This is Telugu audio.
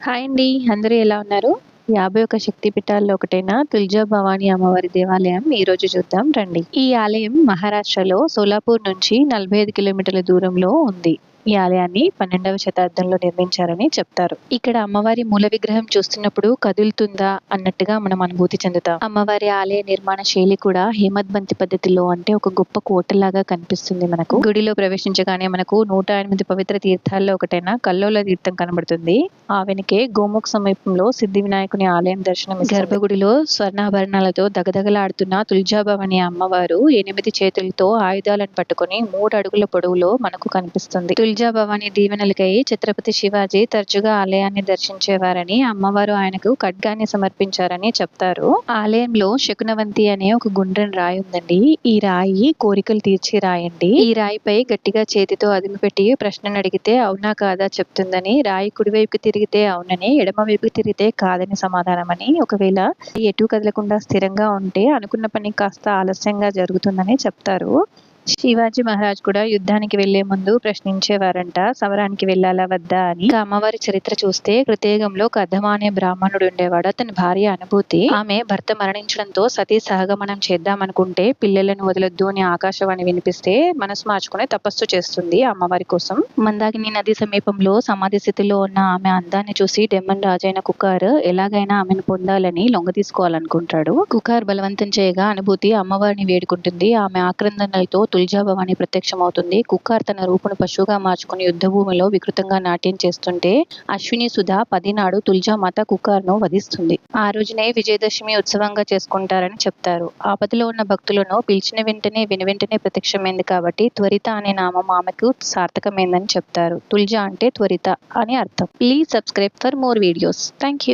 హాయ్ అండి అందరూ ఎలా ఉన్నారు? యాభై ఒక శక్తి పీఠాల్లో ఒకటైన తుల్జా భవానీ అమ్మవారి దేవాలయం ఈ రోజు చూద్దాం రండి. ఈ ఆలయం మహారాష్ట్రలో సోలాపూర్ నుంచి నలభై ఐదు కిలోమీటర్ల దూరంలో ఉంది. ఈ ఆలయాన్ని పన్నెండవ శతాబ్దంలో నిర్మించారని చెప్తారు. ఇక్కడ అమ్మవారి మూల విగ్రహం చూస్తున్నప్పుడు కదులుతుందా అన్నట్టుగా మనం అనుభూతి చెందుతాం. అమ్మవారి ఆలయ నిర్మాణ శైలి కూడా హేమద్బంతి పద్ధతిలో అంటే ఒక గొప్ప కోటలాగా కనిపిస్తుంది మనకు. గుడిలో ప్రవేశించగానే మనకు నూట ఎనిమిది పవిత్ర తీర్థాల్లో ఒకటైన కల్లోల తీర్థం కనబడుతుంది. ఆ వెనుకే గోముఖ సమీపంలో సిద్ధి వినాయకుని ఆలయం దర్శనం గర్భగుడిలో స్వర్ణాభరణాలతో దగదగలాడుతున్న తుల్జాభవని అమ్మవారు ఎనిమిది చేతులతో ఆయుధాలను పట్టుకొని మూడు అడుగుల పొడవులో మనకు కనిపిస్తుంది. తుల్జా భవాని దీవెనలకై ఛత్రపతి శివాజీ తరచుగా ఆలయాన్ని దర్శించేవారని అమ్మవారు ఆయనకు ఖడ్గాన్ని సమర్పించారని చెప్తారు. ఆలయంలో శకునవంతి అనే ఒక గుండ్రని రాయి ఉందండి. ఈ రాయి కోరికలు తీర్చి రాయండి. ఈ రాయిపై గట్టిగా చేతితో అదిమి పెట్టి ప్రశ్నను అడిగితే అవునా కాదా చెప్తుందని రాయి కుడివైపుకి తిరిగితే అవునని ఎడమ వైపుకి తిరిగితే కాదని సమాధానమని ఒకవేళ ఎటు కదలకుండా స్థిరంగా ఉంటే అనుకున్న పని కాస్త ఆలస్యంగా జరుగుతుందని చెప్తారు. శివాజీ మహారాజ్ కూడా యుద్ధానికి వెళ్ళే ముందు ప్రశ్నించేవారంట సమరానికి వెళ్ళాలా వద్దా? అని. అమ్మవారి చరిత్ర చూస్తే కృతయుగంలో కథమా అనే బ్రాహ్మణుడు ఉండేవాడు. అతని భార్య అనుభూతి. ఆమె భర్త మరణించడంతో సతీ సహగమనం చేద్దామనుకుంటే పిల్లలను వదలొద్దు అని ఆకాశవాణి వినిపిస్తే మనసు మార్చుకుని తపస్సు చేస్తుంది అమ్మవారి కోసం. మందాకిని నది సమీపంలో సమాధి స్థితిలో ఉన్న ఆమె అందాన్ని చూసి డెమ్మన్ రాజైన కుకార్ ఎలాగైనా ఆమెను పొందాలని లొంగ తీసుకోవాలనుకుంటాడు. కుకార్ బలవంతం చేయగా అనుభూతి అమ్మవారిని వేడుకుంటుంది. ఆమె ఆక్రందనలతో తుల్జాభవాని ప్రత్యక్షమవుతుంది. కుక్కార్ తన రూపును పశువుగా మార్చుకుని యుద్ధ భూమిలో వికృతంగా నాట్యం చేస్తుంటే అశ్విని సుధా పదినాడు తుల్జామాత కుక్కార్ను వధిస్తుంది. ఆ రోజునే విజయదశమి ఉత్సవంగా చేసుకుంటారని చెప్తారు. ఆపదలో ఉన్న భక్తులను పిలిచిన వెంటనే విని వెంటనే ప్రత్యక్షమైంది కాబట్టి త్వరిత అనే నామం ఆమెకు సార్థకమైందని చెప్తారు. తుల్జా అంటే త్వరిత అని అర్థం. Please subscribe for more videos. Thank you